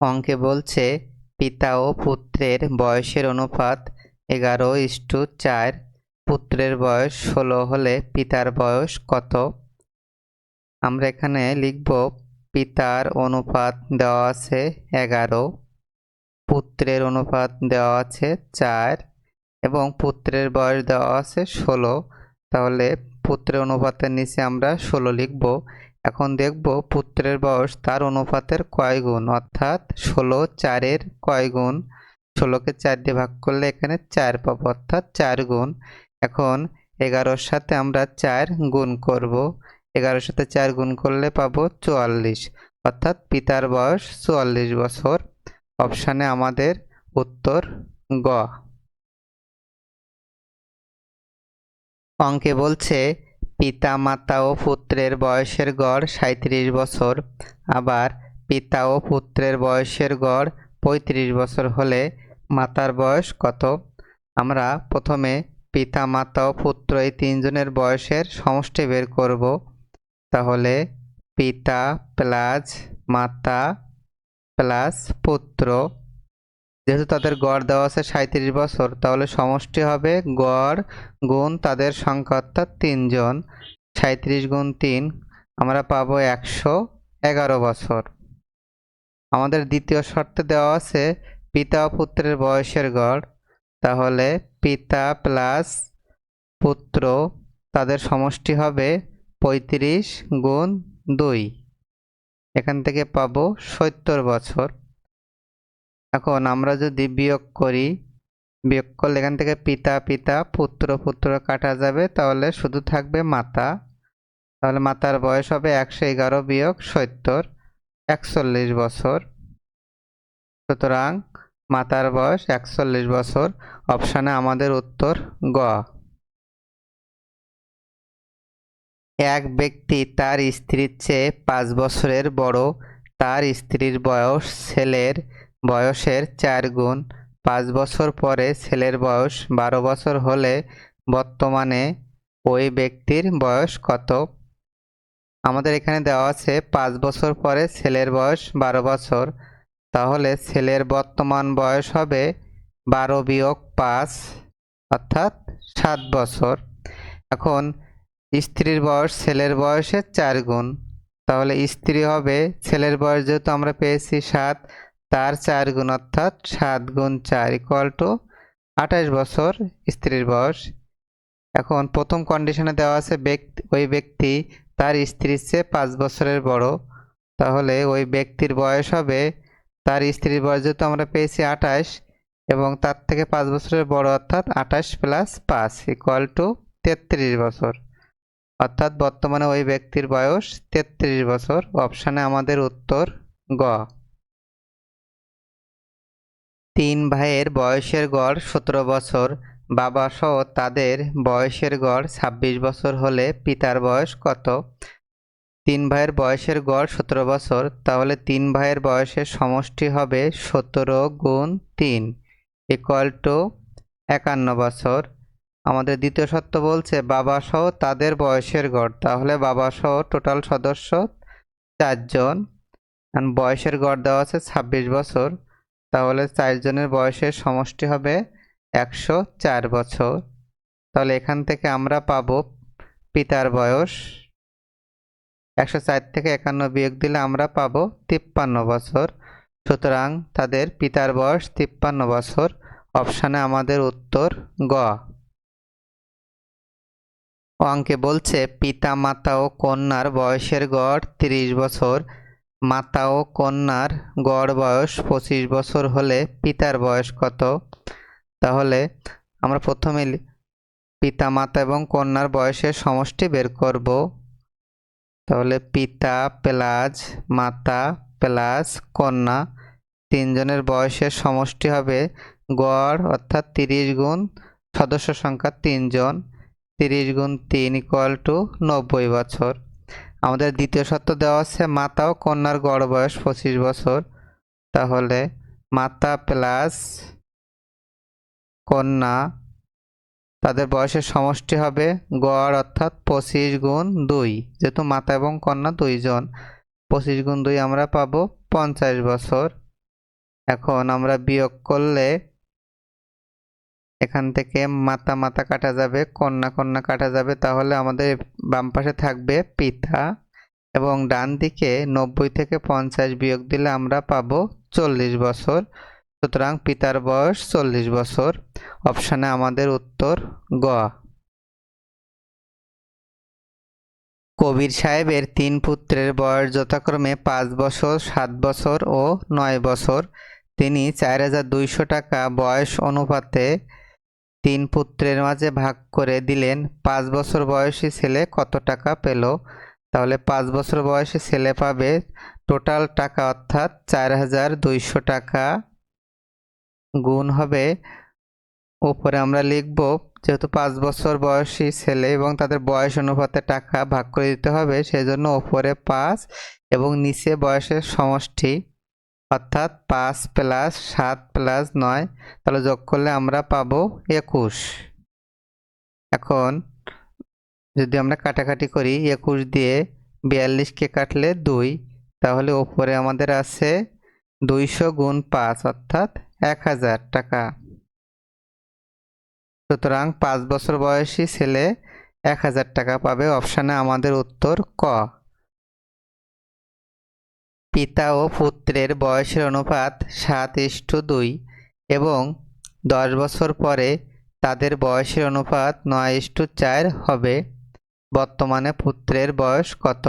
অঙ্কে বলছে, পিতা ও পুত্রের বয়সের অনুপাত এগারো ইস্টু চার। পুত্রের বয়স ষোলো হলে পিতার বয়স কত? আমরা এখানে লিখব, পিতার অনুপাত দেওয়া আছে এগারো, পুত্রের অনুপাত দেওয়া আছে চার এবং পুত্রের বয়স দেওয়া আছে ষোলো। তাহলে পুত্রের অনুপাতের নিচে আমরা ষোলো লিখব। এখন দেখব পুত্রের বয়স তার অনুপাতের কয় গুণ, অর্থাৎ ষোলো চারের কয় গুণ। ষোলোকে চার দিয়ে ভাগ করলে এখানে চার পাবো, অর্থাৎ চার গুণ। এখন এগারোর সাথে আমরা চার গুণ করব। এগারোর সাথে চার গুণ করলে পাবো চুয়াল্লিশ, অর্থাৎ পিতার বয়স চুয়াল্লিশ বছর। অপশানে আমাদের উত্তর গ। অঙ্কে বলছে পিতা মাতা ও পুত্রের বয়সের গড় সাঁত্রিশ বছর, আবার পিতা ও পুত্রের বয়সের গড় পঁয়ত্রিশ বছর হলে মাতার বয়স কত? আমরা প্রথমে পিতা মাতা ও পুত্র এই তিনজনের বয়সের সমষ্টি বের করব। তাহলে পিতা প্লাস মাতা প্লাস পুত্র যেহেতু তাদের গড় দেওয়া আছে সাঁত্রিশ বছর, তাহলে সমষ্টি হবে গড় গুণ তাদের সংখ্যা অর্থাৎ তিনজন। সাঁত্রিশ গুণ তিন, আমরা পাবো একশো এগারো বছর। আমাদের দ্বিতীয় শর্তে দেওয়া আছে পিতা ও পুত্রের বয়সের গড়। তাহলে পিতা প্লাস পুত্র, তাদের সমষ্টি হবে পঁয়ত্রিশ গুণ দুই। এখান থেকে পাবো সত্তর বছর। এখন আমরা যদি বিয়োগ করি, বিয়োগ করলে এখান থেকে পিতা পিতা, পুত্র পুত্র কাটা যাবে, তাহলে শুধু থাকবে মাতা। তাহলে মাতার বয়স হবে একশো এগারো বিয়োগ সত্তর, একচল্লিশ বছর। সুতরাং মাতার বয়স একচল্লিশ বছর। অপশানে আমাদের উত্তর গ। এক ব্যক্তি তার স্ত্রীর চেয়ে পাঁচ বছরের বড়, তার স্ত্রীর বয়স ছেলের বয়সের চার গুণ। পাঁচ বছর পরে ছেলের বয়স বারো বছর হলে বর্তমানে ওই ব্যক্তির বয়স কত? আমাদের এখানে দেওয়া আছে পাঁচ বছর পরে ছেলের বয়স বারো বছর। তাহলে ছেলের বর্তমান বয়স হবে বারো বিয়োগ পাঁচ, অর্থাৎ সাত বছর। এখন স্ত্রীর বয়স ছেলের বয়সের চার গুণ। তাহলে স্ত্রী হবে, ছেলের বয়স যেহেতু আমরা পেয়েছি সাত তার চার গুণ অর্থাৎ সাত গুণ চার ইকুয়াল টু আঠাশ বছর স্ত্রীর বয়স। এখন প্রথম কন্ডিশনে দেওয়া আছে ব্যক্তি, ওই ব্যক্তি তার স্ত্রীর চেয়ে পাঁচ বছরের বড়। তাহলে ওই ব্যক্তির বয়স হবে, তার স্ত্রীর বয়স যেহেতু আমরা পেয়েছি আঠাশ, এবং তার থেকে পাঁচ বছরের বড় অর্থাৎ আঠাশ প্লাস পাঁচ ইকুয়াল টু তেত্রিশ বছর। অর্থাৎ বর্তমানে ওই ব্যক্তির বয়স তেত্রিশ বছর। অপশানে আমাদের উত্তর গ। তিন ভাইয়ের বয়সের গড় সতেরো বছর। বাবা সহ তাদের বয়সের গড় ছাব্বিশ বছর হলে পিতার বয়স কত? তিন ভাইয়ের বয়সের গড় সতেরো বছর, তাহলে তিন ভাইয়ের বয়সের সমষ্টি হবে সতেরো গুণ তিন ইকুয়াল টু একান্ন বছর। আমাদের দ্বিতীয় সত্য বলছে বাবা সহ তাদের বয়সের গড়, তাহলে বাবা সহ টোটাল সদস্য চারজন। বয়সের গড় দেওয়া আছে ছাব্বিশ বছর। তাহলে চারজনের বয়সের সমষ্টি হবে একশো চার বছর। তাহলে এখান থেকে আমরা পাব পিতার বয়স একশো চার থেকে একান্ন বিয়োগ দিলে আমরা পাব তিপ্পান্ন বছর। সুতরাং তাদের পিতার বয়স তিপ্পান্ন বছর। অপশানে আমাদের উত্তর গ। অঙ্কে বলছে, পিতা, মাতা ও কন্যার বয়সের গড় তিরিশ বছর। মাতা ও কন্যার গড় বয়স পঁচিশ বছর হলে পিতার বয়স কত? তাহলে আমরা প্রথমে পিতা, মাতা এবং কন্যার বয়সের সমষ্টি বের করব। তাহলে পিতা প্লাস মাতা প্লাস কন্যা তিনজনের বয়সের সমষ্টি হবে গড় অর্থাৎ তিরিশ গুণ সদস্য সংখ্যা তিনজন। তিরিশ গুণ তিন ইকুয়াল টু নব্বই বছর। আমাদের দ্বিতীয় সত্য দেওয়া আছে, মাতা ও কন্যার গড় বয়স পঁচিশ বছর। তাহলে মাতা প্লাস কন্যা, তাদের বয়সের সমষ্টি হবে গড় অর্থাৎ পঁচিশ গুণ দুই। যেহেতু মাতা এবং কন্যা দুইজন, পঁচিশ গুণ দুই আমরা পাবো পঞ্চাশ বছর। এখন আমরা বিয়োগ করলে এখান থেকে মাতা মাতা কাটা যাবে, কন্যা কন্যা কাটা যাবে, তাহলে আমাদের বাম পাশে থাকবে পিতা এবং ডান দিকে নব্বই থেকে পঞ্চাশ বিয়োগ দিলে আমরা পাবো চল্লিশ বছর। সুতরাং পিতার বয়স চল্লিশ বছর। অপশানে আমাদের উত্তর গ। কবির সাহেবের তিন পুত্রের বয়স যথাক্রমে পাঁচ বছর, সাত বছর ও নয় বছর। তিনি চার হাজার দুইশো টাকা বয়স অনুপাতে তিন পুত্রের মাঝে ভাগ করে দিলেন, পাঁচ বছর বয়সী ছেলে কত টাকা পেল? তাহলে পাঁচ বছর বয়সী ছেলে পাবে টোটাল টাকা অর্থাৎ চার হাজার দুইশো টাকা। গুণ হবে, উপরে আমরা লিখব, যেহেতু পাঁচ বছর বয়সী ছেলে এবং তাদের বয়স অনুপাতে টাকা ভাগ করে দিতে হবে, সেজন্য ওপরে পাঁচ এবং নিচে বয়সের সমষ্টি। অর্থাৎ পাঁচ প্লাস সাত প্লাস নয়, তাহলে যোগ করলে আমরা পাবো একুশ। এখন যদি আমরা কাটাকাটি করি, একুশ দিয়ে বিয়াল্লিশকে কাটলে দুই, তাহলে ওপরে আমাদের আছে দুইশো গুণ পাঁচ, অর্থাৎ এক হাজার টাকা। সুতরাং পাঁচ বছর বয়সী ছেলে এক হাজার টাকা পাবে। অপশানে আমাদের উত্তর ক। পিতা ও পুত্রের বয়সের অনুপাত সাত ইস্টু দুই এবং দশ বছর পরে তাদের বয়সের অনুপাত নয় ইস্টু চার হবে। বর্তমানে পুত্রের বয়স কত?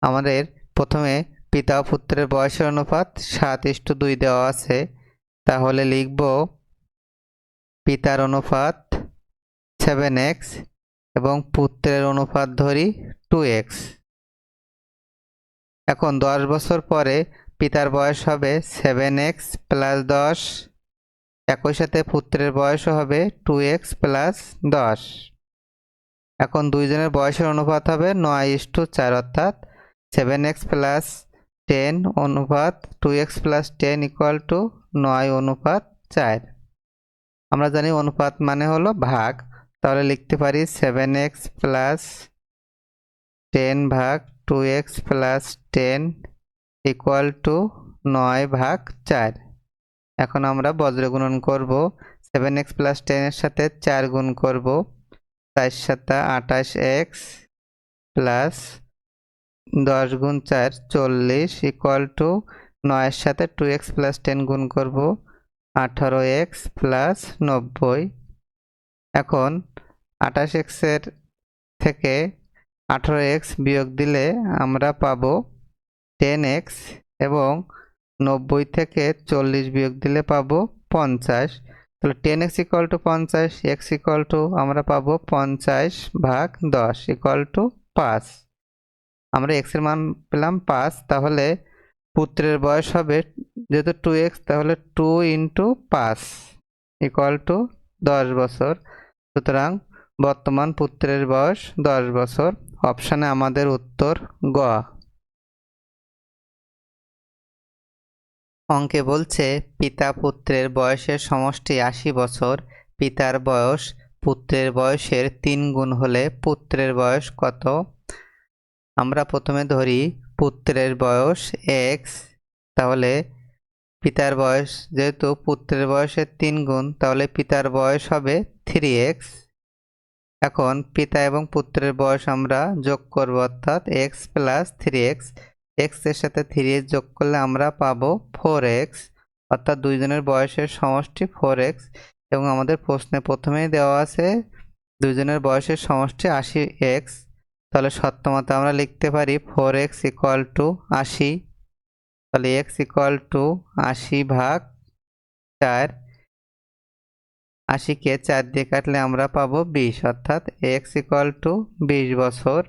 আমাদের প্রথমে পিতা ও পুত্রের বয়সের অনুপাত সাত ইস্টু দুই দেওয়া আছে। তাহলে লিখব পিতার অনুপাত সেভেন এক্স এবং পুত্রের অনুপাত ধরি টু এক্স। এখন দশ বছর পরে পিতার বয়স হবে সেভেন এক্স প্লাস দশ, একই সাথে পুত্রের বয়সও হবে টু এক্স প্লাস দশ। এখন দুইজনের বয়সের অনুপাত হবে নয় ইস টু চার অর্থাৎ সেভেন এক্স প্লাস টেন অনুপাত two x plus ten equal to নয় অনুপাত চার। আমরা জানি অনুপাত মানে হলো ভাগ, তাহলে লিখতে পারি সেভেন এক্স প্লাস টেন ভাগ two x plus ten equal to নয় ভাগ চার। এখন আমরা বজ্র গুণন করব সেভেন এক্স প্লাস টেনের সাথে চার গুণ করব, চার সাথে আঠাশ এক্স প্লাস দশ গুণ চার, চল্লিশ ইকুয়াল টু নয়ের সাথে টু এক্স প্লাস টেন গুণ করব, আঠারো এক্স প্লাস নব্বই। এখন আঠাশ এক্সের থেকে আঠারো এক্স বিয়োগ দিলে আমরা পাব টেন এক্স এবং নব্বই থেকে চল্লিশ বিয়োগ দিলে পাবো পঞ্চাশ। তাহলে টেন এক্স ইকুয়াল টু পঞ্চাশ, এক্স ইকুয়াল টু আমরা পাবো পঞ্চাশ ভাগ দশ ইকুয়াল টু পাঁচ। আমরা এক্সের মান পেলাম পাঁচ, তাহলে পুত্রের বয়স হবে যেহেতু টু এক্স, তাহলে টু ইন্টু পাঁচ ইকুয়াল টু দশ বছর। সুতরাং বর্তমান পুত্রের বয়স দশ বছর। অপশানে আমাদের উত্তর গ। অঙ্কে বলছে, পিতা পুত্রের বয়সের সমষ্টি আশি বছর, পিতার বয়স পুত্রের বয়সের তিন গুণ হলে পুত্রের বয়স কত? আমরা প্রথমে ধরি পুত্রের বয়স এক্স তাহলে পিতার বয়স যেহেতু পুত্রের বয়সের তিন গুণ, তাহলে পিতার বয়স হবে থ্রি এক্স এখন পিতা এবং পুত্রের বয়স আমরা যোগ করব, অর্থাৎ এক্স প্লাস থ্রি এক্স এক্সের সাথে থ্রি এক্স যোগ করলে আমরা পাবো ফোর এক্স অর্থাৎ দুইজনের বয়সের সমষ্টি ফোর এক্স এবং আমাদের প্রশ্নে প্রথমেই দেওয়া আছে দুইজনের বয়সের সমষ্টি আশি এক্স তাহলে সত্যমতে আমরা লিখতে পারি ফোর এক্স ইকুয়াল টু আশি, তাহলে এক্স ইকুয়াল টু আশি ভাগ চার আশিকে চার দিয়ে কাটলে আমরা পাবো বিশ, অর্থাৎ এক্স ইকুয়াল টু বিশ বছর।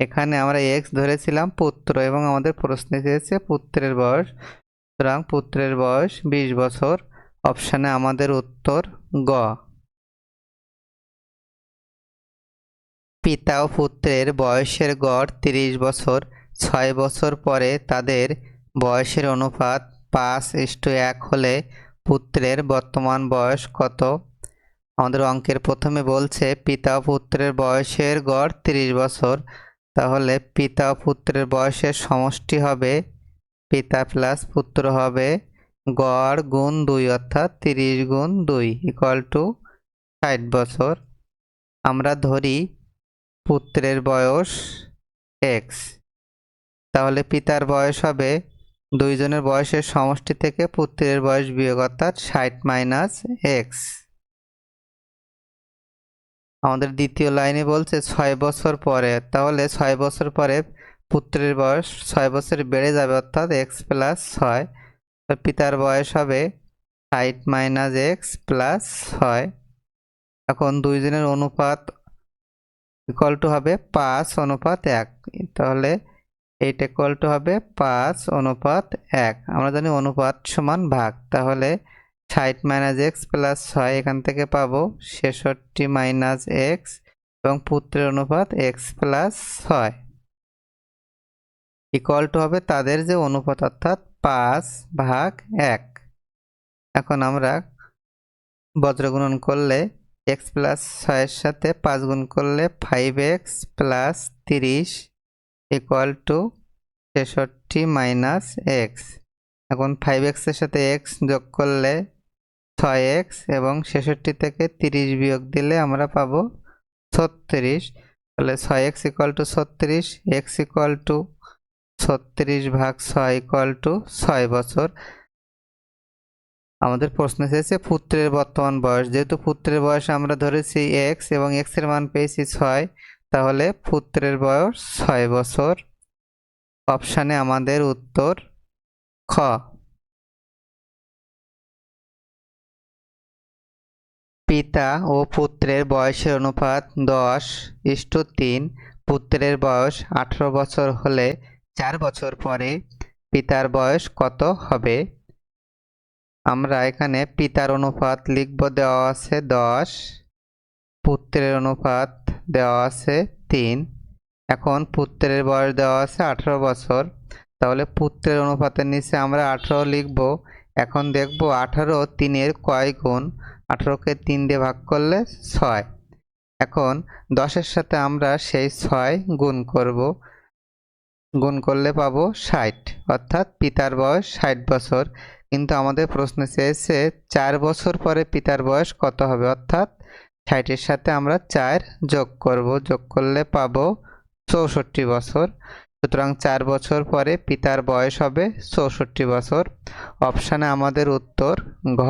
এখানে আমরা এক্স ধরেছিলাম পুত্র এবং আমাদের প্রশ্নে চেয়েছে পুত্রের বয়স। সুতরাং পুত্রের বয়স বিশ বছর। অপশানে আমাদের উত্তর গ। পিতা ও পুত্রের বয়সের গড় তিরিশ বছর। ছয় বছর পরে তাদের বয়সের অনুপাত পাঁচ ইস্টু এক হলে পুত্রের বর্তমান বয়স কত? আমাদের অঙ্কের প্রথমে বলছে, পিতা পুত্রের বয়সের গড় তিরিশ বছর। তাহলে পিতা পুত্রের বয়সের সমষ্টি হবে, পিতা প্লাস পুত্র হবে গড় গুণ দুই, অর্থাৎ তিরিশ গুণ দুই ইকুয়াল টু ষাট বছর। আমরা ধরি পুত্রের বয়স এক্স তাহলে পিতার বয়স হবে দুইজনের বয়সের সমষ্টি থেকে পুত্রের বয়স বিয়োগ অর্থাৎ ষাট মাইনাস এক্স। আমাদের দ্বিতীয় লাইনে বলছে ছয় বছর পরে, তাহলে ছয় বছর পরে পুত্রের বয়স ছয় বছর বেড়ে যাবে অর্থাৎ এক্স প্লাস ছয়। পিতার বয়স হবে ষাট মাইনাস এক্স প্লাস ছয়। এখন দুইজনের অনুপাত ইকুয়াল টু হবে পাঁচ, অনুপাত এক। তাহলে এইটা ইকুয়াল টু হবে পাঁচ অনুপাত এক। আমরা জানি অনুপাত সমান ভাগ। তাহলে ষাট মাইনাস এক্স প্লাস ছয় এখান থেকে পাবো ছেষট্টি মাইনাস এক্স এবং পুত্রের অনুপাত এক্স প্লাস ছয় ইকুয়াল টু হবে তাদের যে অনুপাত অর্থাৎ পাঁচ ভাগ এক। এখন আমরা বজ্রগুণন করলে এক্স প্লাস ছয়ের সাথে পাঁচ গুণ করলে ফাইভ এক্স প্লাস তিরিশ ইকুয়াল টু ছেষট্টি মাইনাস এক্স এখন ফাইভ এক্সের সাথে এক্স যোগ করলে ছয় এক্স এবং ছেষট্টি থেকে তিরিশ বিয়োগ দিলে আমরা পাবো ছত্রিশ। তাহলে ছয় এক্স ইকুয়াল টু ছত্রিশ এক্স ইকুয়াল টু ছত্রিশ ভাগ ছয় ইকুয়াল টু ছয় বছর। আমাদের প্রশ্ন এসেছে পুত্রের বর্তমান বয়স। যেহেতু পুত্রের বয়স আমরা ধরেছি এক্স এবং এক্সের মান পেয়েছি ছয় তাহলে পুত্রের বয়স ছয় বছর। অপশানে আমাদের উত্তর খ। পিতা ও পুত্রের বয়সের অনুপাত দশ ইস্টু তিন। পুত্রের বয়স আঠারো বছর হলে চার বছর পরে পিতার বয়স কত হবে? আমরা এখানে পিতার অনুপাত লিখব, দেওয়া আছে দশ। পুত্রের অনুপাত দেওয়া আছে তিন। এখন পুত্রের বয়স দেওয়া আছে আঠারো বছর। তাহলে পুত্রের অনুপাতের নিচে আমরা আঠারো লিখব। এখন দেখব আঠারো তিনের কয় গুণ? আঠারোকে তিন দিয়ে ভাগ করলে ছয়। এখন দশের সাথে আমরা সেই ছয় গুণ করব। গুণ করলে পাবো ষাট। অর্থাৎ পিতার বয়স ষাট বছর। কিন্তু আমাদের প্রশ্ন চেয়েছে, চার বছর পরে পিতার বয়স কত হবে? অর্থাৎ ষাটের সাথে আমরা চার যোগ করব। যোগ করলে পাব চৌষট্টি বছর। সুতরাং চার বছর পরে পিতার বয়স হবে চৌষট্টি বছর। অপশানে আমাদের উত্তর ঘ।